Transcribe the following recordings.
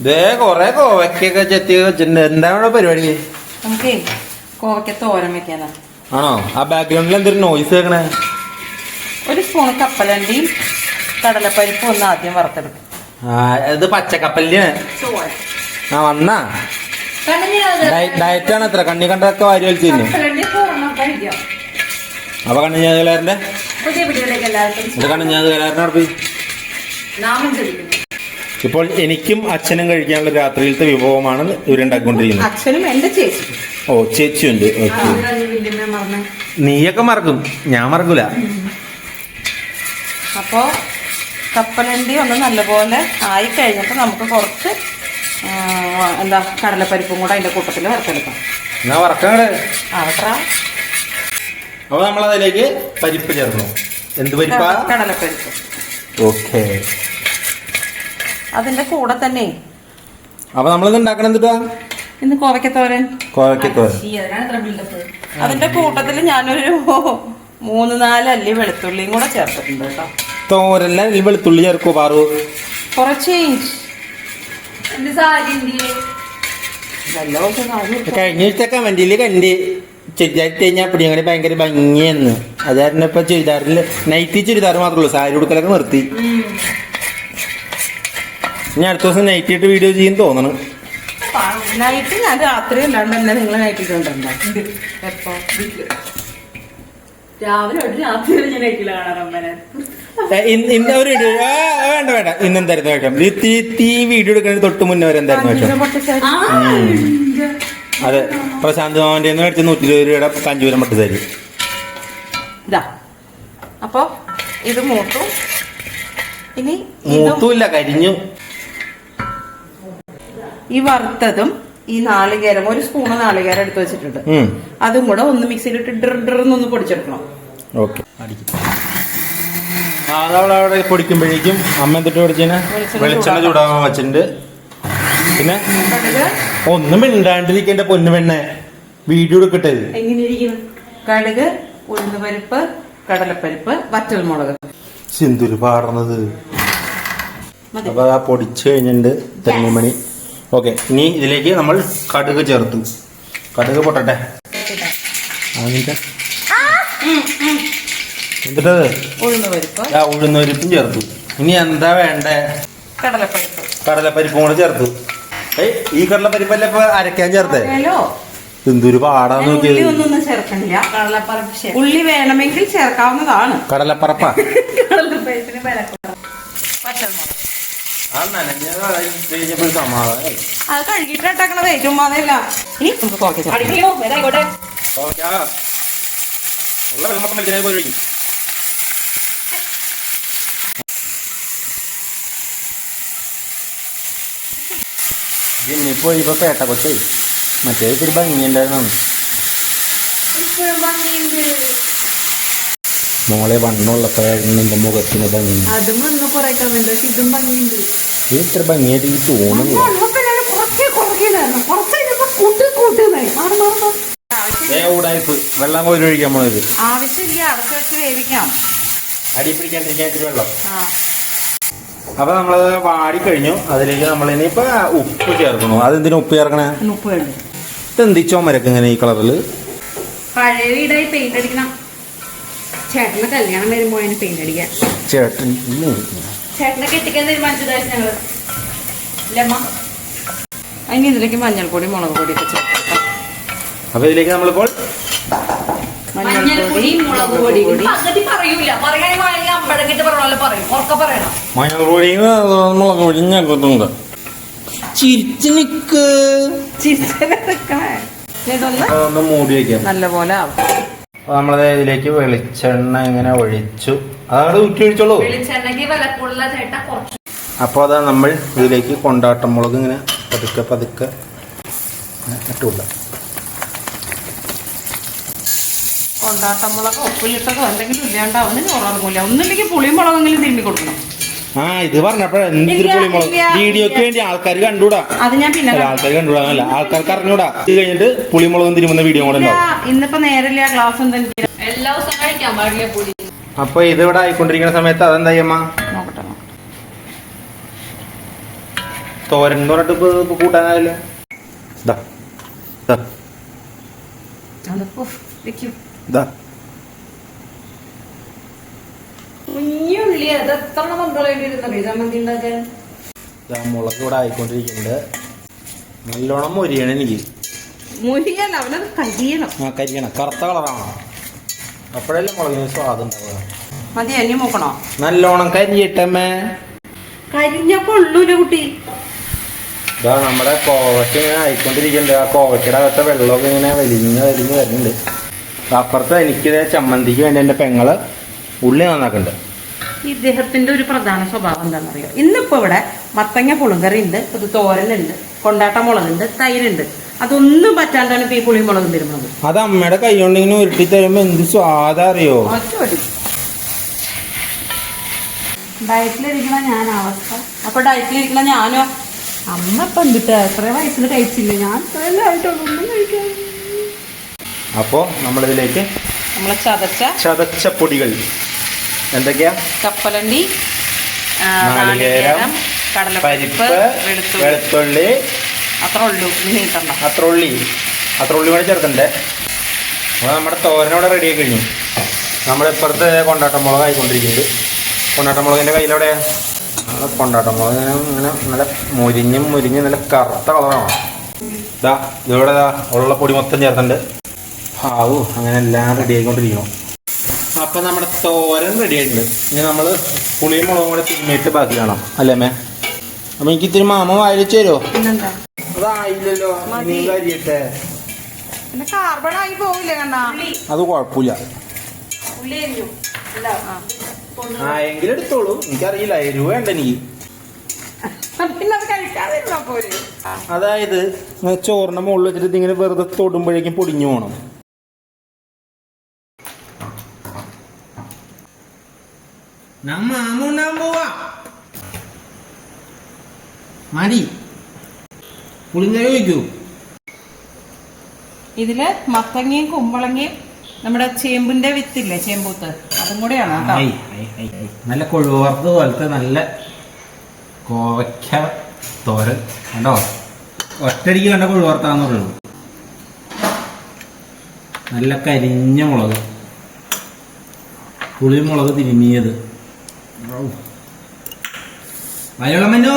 ഇതേ കൊറേ കോവയ്ക്കൊക്കെ ചെത്തി വെച്ചിട്ടുണ്ട്. ഇവിടെ പരിപാടി? നമുക്കേ കോവയ്ക്ക തോരൻ വെക്കാനാ. ആണോ? ആ ബാക്ക്ഗ്രൗണ്ടിൽ എന്തൊരു നോയ്സ് വെക്കണേ ഒരു സ്പൂൺ കപ്പലണ്ടിയും കടലപ്പരിപ്പും ഒന്ന് ആദ്യം വറുത്തെടുക്കും. ആ ഇത് പച്ചക്കപ്പലിന് ആ വന്നാ. ഡയറ്റ് ആണ് എത്ര കണ്ണി കണ്ടൊക്കെ വാരി വലിച്ചിരുന്നു. അപ്പൊ കണ്ണിഞ്ഞാതുകാരന്റെ പുതിയ വീഡിയോയിലേക്ക് എല്ലാവർക്കും ഇത് കണ്ണി ഞാതുകാരനെ ഉറപ്പി? നാമം ചൊല്ലിക്കുന്നു ഇപ്പോൾ എനിക്കും അച്ഛനും കഴിക്കാനുള്ള രാത്രിയിലത്തെ വിഭവമാണ് ഇവരുണ്ടാക്കിക്കൊണ്ടിരിക്കുന്നത് അച്ഛനും എന്റെ ചേച്ചി. ഓ ചേച്ചിയുണ്ട്. ഓക്കെ. നീയൊക്കെ മറക്കും. ഞാൻ മറക്കൂല. അപ്പോ കപ്പലണ്ടി ഒന്ന് നല്ലപോലെ ആയി കഴിഞ്ഞപ്പോൾ നമുക്ക് കുറച്ച് എന്താ കടലപ്പരിപ്പും കൂടെ അതിന്റെ കൂട്ടത്തിൽ വറുത്തെടുക്കാം. എന്നാ വറക്കങ്ങട് ആവട്ടെ അപ്പൊ നമ്മൾ അതിലേക്ക് പരിപ്പ് ചേർക്കണം. എന്ത് പരിപ്പാ? കടലപ്പരിപ്പ്. ഓക്കെ. അതിന്റെ കൂടെ തന്നെ. അപ്പൊ നമ്മളിത് ഉണ്ടാക്കണം എന്തിട്ടാ? ഇന്ന് കോവയ്ക്കത്തോരൻ കോവയ്ക്കത്തോരൻ അതിന്റെ കൂട്ടത്തിൽ ഞാനൊരു മൂന്ന് നാല് അല്ലി വെളുത്തുള്ളിയും കൂടെ ചേർത്തിട്ടുണ്ട് കേട്ടോ. തോരല്ല ഈ വെളുത്തുള്ളി ചേർക്കോ പാറു? കുറച്ച് കഴിഞ്ഞിട്ടൊക്കെ കമന്റിൽ കണ്ട്. ചുരിദാർ കഴിഞ്ഞാൽ അപ്പടി അങ്ങനെ ഭയങ്കര ഭംഗിയെന്ന് അതായിരുന്നു ഇപ്പൊ ചുരിദാറിൽ നൈറ്റി ചുരിദാർ മാത്രമേ ഉള്ളൂ. സാരി ഉടുക്കലൊക്കെ നിർത്തി. ഇനി അടുത്ത ദിവസം നൈറ്റ് ഇട്ട് വീഡിയോ ചെയ്യും തോന്നണം. നൈറ്റ് ഞാൻ രാത്രി അല്ലാണ്ട് തന്നെ നിങ്ങൾ നൈറ്റ് ഇട്ടുണ്ടോ എപ്പോ? രാവിലെ രാത്രി ഞാൻ അമ്മനെ. ഇന്ന് ഒരു വേണ്ട വേണ്ട. ഇന്ന് എന്തായിരുന്നു വേഷം ഈ തീ തീ വീഡിയോ എടുക്കുന്നതിന് തൊട്ട് മുന്നേ വരെ എന്തായിരുന്നു വേഷം അതെ. പ്രശാന്ത് മാമന്റെ മേടിച്ച നൂറ്റി ഇരുപത് രൂപയുടെ കാഞ്ചൂരം പട്ടുസാരി ഇതാ. അപ്പൊ ഇത് മൂത്തു. ഇനി മൂത്തൂല്ല കരിഞ്ഞു. ഈ വറുത്തതും ഈ നാളികേരം ഒരു സ്പൂണ് നാളികേരം എടുത്ത് വെച്ചിട്ടുണ്ട്. അതും കൂടെ ഒന്ന് മിക്സിയിലിട്ട് ഡ്ര ഡ്രെന്നൊന്ന് പൊടിച്ചെടുക്കണം. ഓക്കെ. ആ അതവിടെ പൊടിക്കുമ്പോഴേക്കും അമ്മ എന്തിട്ട് പൊടിച്ചതിന് വെളിച്ചെണ്ണ ചൂടാവാൻ വെച്ചിട്ടുണ്ട്. പിന്നെ ഒന്നും മിണ്ടാണ്ടിരിക്കേണ്ട പൊന്നു പെണ്ണെ. വീഡിയോ എടുക്കട്ടെ കടുക് ഉഴുന്നുപരിപ്പ് കടലപ്പരിപ്പ് വറ്റൽമുളക്. സിന്ദൂര് പാടുന്നത് അപ്പൊ ആ പൊടിച്ചു കഴിഞ്ഞിട്ടുണ്ട് തെങ്ങിമണി. ഓക്കെ ഇനി ഇതിലേക്ക് നമ്മൾ കടുക് ചേർത്തു. കടുക് പൊട്ടട്ടെ. ഉഴുന്നുപരിപ്പ്. ആ ഉഴുന്നരിപ്പും ചേർത്തു. ഇനി എന്താ വേണ്ടേ? കടലപ്പരിപ്പ്. കടലപ്പരിപ്പും കൂടെ ചേർത്തു. ഏയ് ഈ കടലപ്പരിപ്പല്ല ഇപ്പൊ അരക്കാൻ ചേർത്തേ? എന്തൊരു പാടാ നോക്കിയത് ഒന്നും ചേർക്കണില്ല. കടലപ്പരിപ്പ് ഉള്ളി വേണമെങ്കിൽ ചേർക്കാവുന്നതാണ്. കടലപ്പറപ്പാ. കടലപ്പരിപ്പിന് വറ്റൽമുളക് ആ നനഞ്ഞത് കഴിഞ്ഞപ്പോൾ സമാധാനം അത് കഴുകിയിട്ടാക്കണതേ ചുമ്മാതല്ല. ഇനി നമുക്ക് കോക്കി ചേർക്കാം. ഓക്കെ ആ. ഉള്ള വെള്ളം മൊത്തം വലിച്ചതിനെ പോയി ഒഴിക്കും ജിമ്മിപ്പോ ഇപ്പൊ പേട്ട കൊച്ചേ മറ്റേ ഇത്തിരി ഭംഗിയുണ്ടായിരുന്നു മോളെ വണ്ണുള്ളപ്പോഴായിരുന്നു നിന്റെ മുഖത്തിന് ഭംഗി. അതും ഒന്ന് കുറെ കമന്റ് പക്ഷെ ഇതും ഭംഗിയുണ്ട്. ഇത്ര ഭംഗിയായിട്ട് എനിക്ക് തോന്നുന്നു വെള്ളം കോരി ഒഴിക്കാൻ പോണത്. ആവശ്യമില്ല അടച്ചു വെച്ച് വേവിക്കാം. അടി പിടിക്കാണ്ടിരിക്കാൻ ഇത്തിരി വെള്ളം. ആ. അപ്പൊ നമ്മളത് വാടി കഴിഞ്ഞു അതിലേക്ക് നമ്മൾ ഇനിയിപ്പോ ഉപ്പ് ചേർക്കണു അതെന്തിനാ ഉപ്പ് ചേർക്കണേ? ഉപ്പ് ഇതെന്തി ചോമരക്ക് ഇങ്ങനെ ഈ കളറിൽ പഴയ വീടായി പെയിന്റ് അടിക്കണം. ചേട്ടന് കല്യാണം വരുമ്പോ അതിന് പെയിന്റ് അടിക്കാൻ ചേട്ടൻ. ചേട്ടനെ കെട്ടിക്കാൻ തീരുമാനിച്ചതായിരുന്നു ഞങ്ങൾ ഇല്ലമ്മ. അതിന് ഇതിലേക്ക് മഞ്ഞൾപ്പൊടി മുളക് പൊടി ഒക്കെ ചേർക്കാം അപ്പൊ ഇതിലേക്ക് നമ്മളിപ്പോൾ മഞ്ഞൾപ്പൊടി മുളക് പൊടി. പകുതി പറയൂല. പറയാണെങ്കിൽ അമ്പഴക്കിട്ട് പറഞ്ഞ പോലെ പറയും. ഉറക്കെ പറയണം. മഞ്ഞൾപ്പൊടിയും മുളക് പൊടിയും ചേർത്തിട്ടുണ്ട്. ചിരിച്ചു നിക്ക്. ചിരിച്ചെടുക്കണേ ഇതൊന്ന് അതൊന്ന് മൂടി വെക്കാം. നല്ലപോലെ ആവും. നമ്മളത് ഇതിലേക്ക് വെളിച്ചെണ്ണ ഇങ്ങനെ ഒഴിച്ചു. അതവിടെ ഊറ്റി ഒഴിച്ചോളൂ വെളിച്ചെണ്ണയ്ക്ക് വില കൂടുതല ചേട്ടാ കുറച്ച്. അപ്പോൾ അതാ നമ്മൾ ഇതിലേക്ക് കൊണ്ടാട്ടം മുളക് ഇങ്ങനെ പതുക്കെ പതുക്കെ ഇട്ടുകൊണ്ട് ഇട്ടുകൊടുക്കാം കൊണ്ടാട്ടമുളക് ഉപ്പിലിട്ടതോ എന്തെങ്കിലും ഒന്നില്ലെങ്കിൽ പുളിമുളകെങ്കിലും തിരുമ്മി കൊടുക്കണം. ആ ഇത്. വീഡിയോക്ക് വേണ്ടി ആൾക്കാർ കണ്ടുകൂടാ അത് ഞാൻ പിന്നെ അല്ല ആൾക്കാർ ആൾക്കാർക്ക് അറിഞ്ഞൂടാ. ഇത് കഴിഞ്ഞിട്ട് പുളിമുളകും തിരുമുന്ന വീഡിയോ കൂടെ ഉണ്ടാവും. ഇന്നിപ്പോ നേരില്ല ക്ലാസ് എന്തെങ്കിലും എല്ലാ ദിവസവും കഴിക്കാൻ പാടില്ല പൊടി അപ്പൊ ഇത് ഇവിടെ ആയിക്കൊണ്ടിരിക്കുന്ന സമയത്ത് അതെന്തായി അമ്മ? നോക്കട്ടെ തോരൻ എന്ന് പറഞ്ഞിട്ട് ഇപ്പൊ കൂട്ടാനാവില്ല കൂട്ടാനായല്ലോ? ദാ ദാ. അതിപ്പോ? വെക്കും. ദാ. കുഞ്ഞുള്ളി അത് എത്ര മക്കളായിട്ട് ഇരുന്നേ ചമ്മന്തി ഉണ്ടാക്കാൻ ദാ മുളക് ഇവിടെ ആയിക്കൊണ്ടിരിക്കുന്നുണ്ട്. നല്ലോണം മൊരിയണം എനിക്ക്. മുരിയല്ല അവനത് കരിയണം. ആ കരിയണം. കറുത്ത കളറാണ്. അപ്പോഴല്ലേ മുളകിന് സ്വാദം ഉണ്ടാവുക മതി അനി മൂക്കണോ? നല്ലോണം കരിഞ്ഞിട്ടമ്മേ. കരിഞ്ഞപ്പോ ഉള്ളൂല കുട്ടി? ഇതാ നമ്മുടെ കോവക്ക ഇങ്ങനെ ആയിക്കൊണ്ടിരിക്കുന്നുണ്ട്. ആ കോവയ്ക്കയുടെ അകത്തെ വെള്ളമൊക്കെ ഇങ്ങനെ വലിഞ്ഞ് വലിഞ്ഞ് വരുന്നുണ്ട്. അപ്പുറത്ത് എനിക്ക് ചമ്മന്തിക്ക് വേണ്ടി എന്റെ പെങ്ങൾ ഉള്ളി നന്നാക്കുന്നുണ്ട്. ഇദ്ദേഹത്തിന്റെ ഒരു പ്രധാന സ്വഭാവം എന്താണെന്നറിയോ? ഇന്നിപ്പോ ഇവിടെ മത്തങ്ങ പുളുങ്കറി ഉണ്ട് ഒരു തോരനുണ്ട് കൊണ്ടാട്ട മുളകുണ്ട് തൈരുണ്ട്. അതൊന്നും പറ്റാണ്ടാണ് ഇപ്പൊ ഈ പുളിമുളകും തിരുമുളകും. അത് അമ്മയുടെ കൈ കൊണ്ട് ഇങ്ങനെ ഉരുട്ടി തരുമ്പോ എന്ത് സ്വാദാറിയോ ഡയറ്റിലിരിക്കണ ഞാൻ അവസ്ഥ അപ്പൊ ഡയറ്റിലിരിക്കണ ഞാനോ? അമ്മ ഇപ്പൊ എന്തിട്ട്? എത്ര വയസ്സിൽ കഴിച്ചില്ല? ഞാൻ ഒന്നും കഴിക്കാൻ. നമ്മളിതിലേക്ക് നമ്മൾ ചതച്ച ചതച്ച പൊടികൾ. എന്തൊക്കെയാ? കപ്പലണ്ടി നാളികേരം കടലപ്പരിപ്പ് വെളുത്തുള്ളി അത്ര ഉള്ളൂ ഇനി നീട്ടണ്ട. അത്ര ഉള്ളി. അത്ര ഉള്ളി കൂടെ ചേർക്കണ്ടേ? അപ്പോൾ നമ്മുടെ തോരനോടെ റെഡി ആയി കഴിഞ്ഞു. നമ്മുടെ ഇപ്പുറത്ത് കൊണ്ടാട്ടമുളക് ആയിക്കൊണ്ടിരിക്കുന്നുണ്ട്. കൊണ്ടാട്ടമുളകിന്റെ കയ്യിലവിടെ കൊണ്ടാട്ടമുളക് ഇങ്ങനെ ഇങ്ങനെ നല്ല മുരിഞ്ഞും മുരിഞ്ഞ് നല്ല കറുത്ത കളറാണ് ഇതാ ഇതോടെ ഇതാ ഉള്ള പൊടി മൊത്തം ചേർത്തുണ്ട് ആവൂ അങ്ങനെ എല്ലാം റെഡി ആയിക്കൊണ്ടിരിക്കണം അപ്പം നമ്മുടെ തോരൻ റെഡി ആയിട്ടുണ്ട്. ഇനി നമ്മൾ പുളിയും മുളകും കൂടെ തിന്നിട്ട് ബാക്കി കാണാം. അല്ലേ മേ അപ്പം എനിക്ക് ഇത്തിരി മാമ വായിച്ചു തരുമോ അതായില്ലല്ലോ മതി. നീ കരിയട്ടെ പിന്നെ കാർബൺ ആയി പോവില്ലേ കണ്ണാ? അത് കുഴപ്പമില്ല. ഉള്ളി അരിഞ്ഞു. അല്ല ആ. എങ്കിലും എടുത്തോളൂ. എനിക്കറിയില്ല എരിവ് വേണ്ട എനിക്ക് പിന്നെ അത് കഴിക്കാതിരുന്നാ പോരെ. ആ. അതായത് ഇങ്ങനെ ചോറിന്റെ മുകളിൽ വെച്ചിട്ട് ഇതിങ്ങനെ വെറുതെ തൊടുമ്പോഴേക്കും പൊടിഞ്ഞു പോണം. നമ്മ പോകണം മതി. പുളിങ്കറി വയ്ക്കൂ. ഇതിൽ മത്തങ്ങയും കുമ്പളങ്ങയും നമ്മുടെ ചേമ്പിന്റെ വിത്തില്ലേ ചേമ്പൂത്ത്? അതും കൂടെയാണ് നല്ല കൊഴുവർത്ത് പോലത്തെ നല്ല കോവയ്ക്ക തോരൻ. കണ്ടോ? ഒറ്റടിക്ക് കണ്ട കൊഴുവർത്താന്ന് പറയുള്ളൂ നല്ല കരിഞ്ഞ മുളക്. പുളിമുളക് തിരുമിയത്. മലയാളമനോ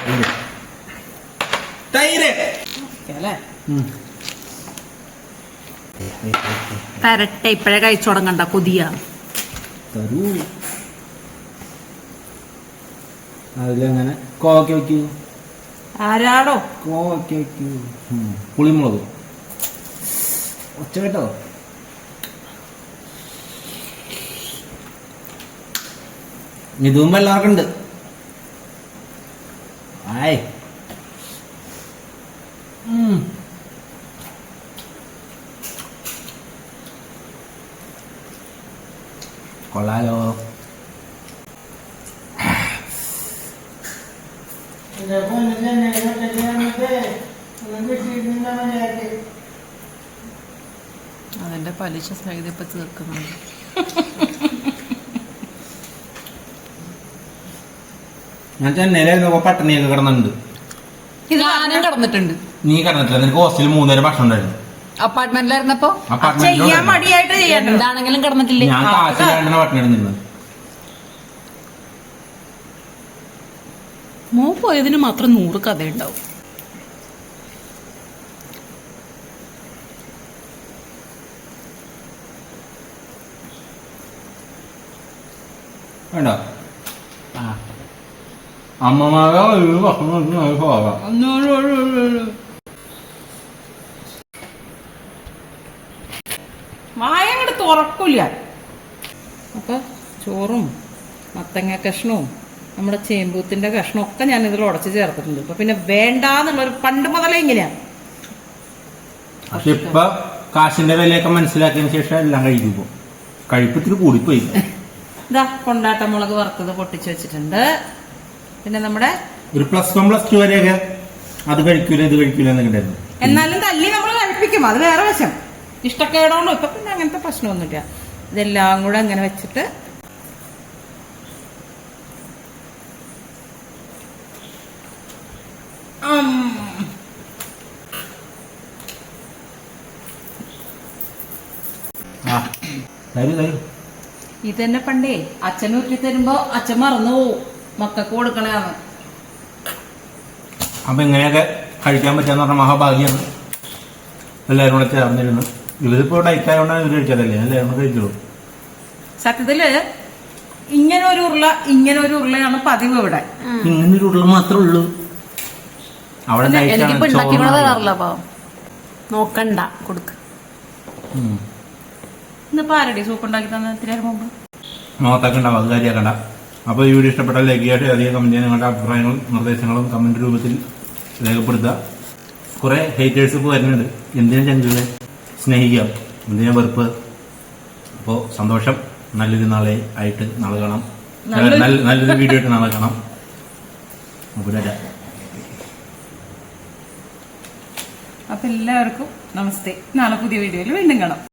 തൈര് അല്ലേ. തരട്ടെ ഇപ്പഴേ കഴിച്ചു തുടങ്ങണ്ട കൊതിയ. തരൂ. കോക്കി കോവയ്ക്ക വയ്ക്കൂ. ആരാടോ? കോക്കി വെക്കൂ. പുളിമുളക്. ഒച്ച കേട്ടോ ഇതും എല്ലാവർക്കും ഉണ്ട്. ആയ്. കൊള്ളാലോ. അതിന്റെ പലിശ സഹിതം ഇപ്പൊ തീർക്കുന്നുണ്ട് ഞാൻ ചെന്നൈയിലായിരുന്നപ്പോ പട്ടിണിയൊക്കെ കിടന്നിട്ടുണ്ട് ഞാനും കടന്നിട്ടുണ്ട്. നീ കിടന്നിട്ടില്ല നിനക്ക് ഹോസ്റ്റലിൽ മൂന്നേരം ഭക്ഷണം ഉണ്ടായിരുന്നു. അപ്പാർട്ട്മെന്റിലായിരുന്നപ്പോ ചെയ്യാൻ മടിയായിട്ട് ചെയ്യണ്ട എന്താണെങ്കിലും കിടന്നിട്ടില്ലേ? ഞാൻ പട്ടിണി മോ പോയതിന് മാത്രം നൂറ് കഥയുണ്ടാവും. വേണ്ട. അമ്മമാരെ ഒരു ഭക്ഷണം ഒന്നും അപ്പോൾ ചോറും മത്തങ്ങ കഷ്ണവും നമ്മുടെ ചേമ്പൂത്തിന്റെ കഷ്ണം ഒക്കെ ഞാൻ ഇതിൽ ഉടച്ച് ചേർത്തിട്ടുണ്ട്. അപ്പൊ പിന്നെ വേണ്ടെന്നുള്ളൊരു പണ്ട് മുതലേ ഇങ്ങനെയാണ് പക്ഷെ ഇപ്പൊ കാശിന്റെ വിലയൊക്കെ മനസ്സിലാക്കിയതിന് ശേഷം എല്ലാം കഴിക്കുമ്പോ കഴിപ്പത്തിന് കൂടിപ്പോയി. ഇതാ കൊണ്ടാട്ട മുളക് വറുത്തത് പൊട്ടിച്ചു വെച്ചിട്ടുണ്ട്. പിന്നെ നമ്മുടെ ഒരു പ്ലസ് വൺ പ്ലസ് ടു വരെയൊക്കെ അത് കഴിക്കൂല ഇത് കഴിക്കൂല എന്നൊക്കെ എന്നാലും തല്ലി നമ്മൾ കഴിപ്പിക്കും. അത് വേറെ വശം. ഇഷ്ടക്കേടോണ്ടോ ഇപ്പൊ പിന്നെ അങ്ങനത്തെ പ്രശ്നമൊന്നുമില്ല. ഇതെല്ലാം കൂടെ അങ്ങനെ വെച്ചിട്ട് ഇത് തന്നെ തരൂ ഇതന്നെ പണ്ടേ അച്ഛൻ ഊറ്റി തരുമ്പോ അച്ഛൻ മറന്നു പോവും. മക്കൾക്ക് കൊടുക്കണേന്ന്. അപ്പൊ ഇങ്ങനെയൊക്കെ കഴിക്കാൻ പറ്റാന്ന് പറഞ്ഞ മഹാഭാഗ്യമാണ് എല്ലാവരും കൂടെ ചേർന്നിരുന്നു. ഇവരിപ്പോ ഡയറ്റ് ആയതുകൊണ്ടാണ് ഇവർ കഴിക്കാതല്ലേ എല്ലാവരും കൂടെ കഴിച്ചോളൂ. സത്യത്തിൽ ഇങ്ങനെ ഒരു ഉരുള ഇങ്ങനെ ഒരു ഉരുളയാണ് പതിവ് ഇവിടെ. ഇങ്ങനെ ഒരു ഉരുള മാത്രമേ ഉള്ളൂ. അവിടെ എനിക്കിപ്പോ ഉണ്ടാക്കി ചോറും തരാറില്ല അപ്പൊ നോക്കണ്ട കൊടുക്ക. ഇന്നിപ്പോ ആരടി സൂപ്പ് ഉണ്ടാക്കി തന്നെ ഇത്തിരി നേരം മുമ്പ്? മുഖത്തൊക്കെ ഉണ്ടാവും അത് കാര്യാക്കണ്ട. അപ്പോൾ ഈ വീഡിയോ ഇഷ്ടപ്പെട്ടാൽ ലൈക്ക് ചെയ്യട്ടെ അധികം കമന്റ് ചെയ്യാൻ നിങ്ങളുടെ അഭിപ്രായങ്ങളും നിർദ്ദേശങ്ങളും കമന്റ് രൂപത്തിൽ രേഖപ്പെടുത്തുക. കുറെ ഹേറ്റേഴ്സ് ഇപ്പോൾ വരുന്നുണ്ട്. എന്തിനാ ചങ്കുകളെ സ്നേഹിക്കാം എന്തിനാ വെറുപ്പ്? അപ്പോൾ സന്തോഷം. നല്ലൊരു നാളെ ആയിട്ട് നാളെ കാണാം. നല്ലൊരു- നല്ല- നല്ലൊരു വീഡിയോ ആയിട്ട് നാളെ കാണാം. അപ്പോൾ അപ്പൊ എല്ലാവർക്കും നമസ്തേ. നാളെ പുതിയ വീഡിയോയിൽ വീണ്ടും കാണാം.